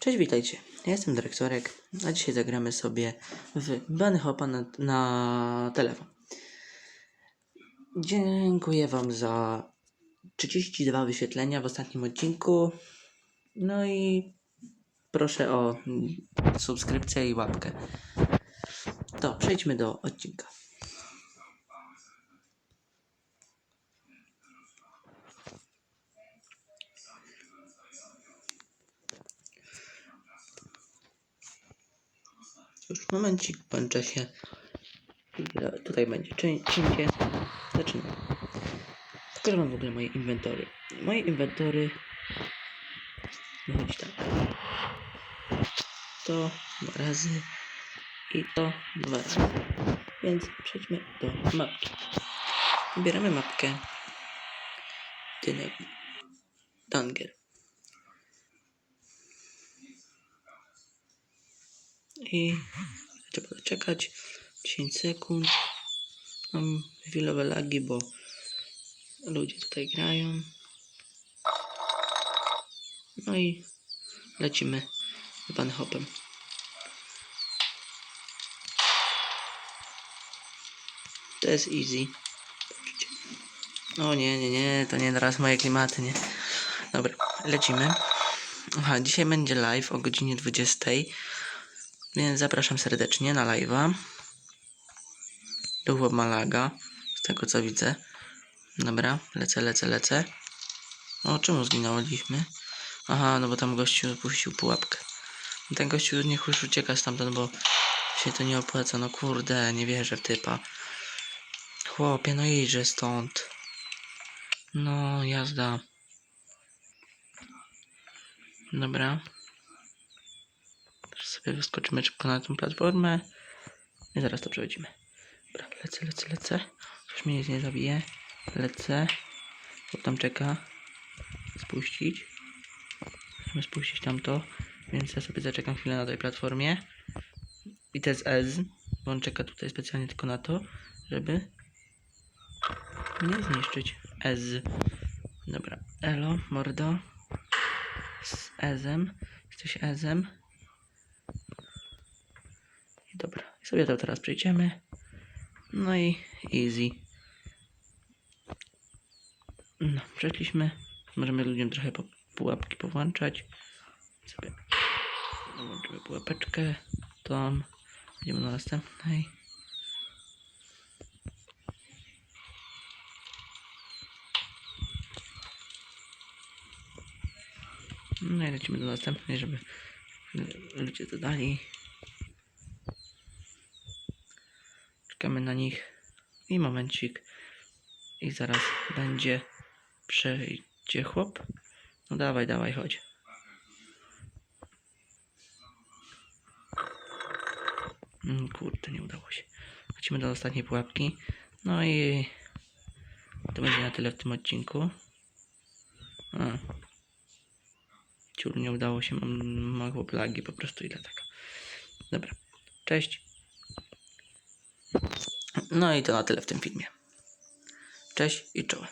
Cześć, witajcie. Ja jestem dyrektorek, a dzisiaj zagramy sobie w Bunny Hopa na, na telefon. Dziękuję Wam za 32 wyświetlenia w ostatnim odcinku. No i proszę o subskrypcję i łapkę. To przejdźmy do odcinka. Już momencik, kończę się. Tutaj będzie cię- cięcie. Zaczynamy. Pokażę wam w ogóle moje inwentory. Moje inwentory wychodzi tak. To dwa razy i to dwa razy. Więc przejdźmy do mapki. Wybieramy mapkę Dynek Danger. I trzeba czekać 10 sekund. Mam chwilowe lagi, bo ludzie tutaj grają. No i lecimy z Van Hopem. To jest easy. O nie, nie, nie, to nie teraz moje klimaty, nie. Dobra, lecimy. Aha, dzisiaj będzie live o godzinie 20. Więc zapraszam serdecznie na live'a. Duch Malaga, z tego co widzę. Dobra, lecę, lecę, lecę. O, czemu zginęliśmy? Aha, no bo tam gościu puścił pułapkę. Ten gościu niech już ucieka stamtąd, bo się to nie opłaca. No kurde, nie wierzę w typa. Chłopie, no idźże stąd. No, jazda. Dobra. Sobie wyskoczymy szybko na tą platformę. I zaraz to przechodzimy. Dobra, lecę, lecę, lecę. Coś mnie nie zabije. Lecę. Bo tam czeka. Spuścić. Musimy spuścić tamto. Więc ja sobie zaczekam chwilę na tej platformie. I to jest Ez. Bo on czeka tutaj specjalnie tylko na to, żeby mnie zniszczyć. Ez. Dobra. Elo, mordo. Z Ezem. Jesteś Ezem. Dobra, i sobie to teraz przejdziemy. No i easy. No, przeszliśmy. Możemy ludziom trochę po, pułapki powłączać. Sobie włączymy pułapeczkę. Tam. Idziemy do następnej. No i lecimy do następnej, żeby ludzie dodali. Czekamy na nich. I momencik. I zaraz będzie przejdzie chłop. No dawaj, dawaj, chodź. Mm, Kurde, nie udało się. Lecimy do ostatniej pułapki. No i to będzie na tyle w tym odcinku. A. Ciul, nie udało się, mam mało plagi po prostu i dlatego. Dobra, cześć. No i to na tyle w tym filmie. Cześć i czołem.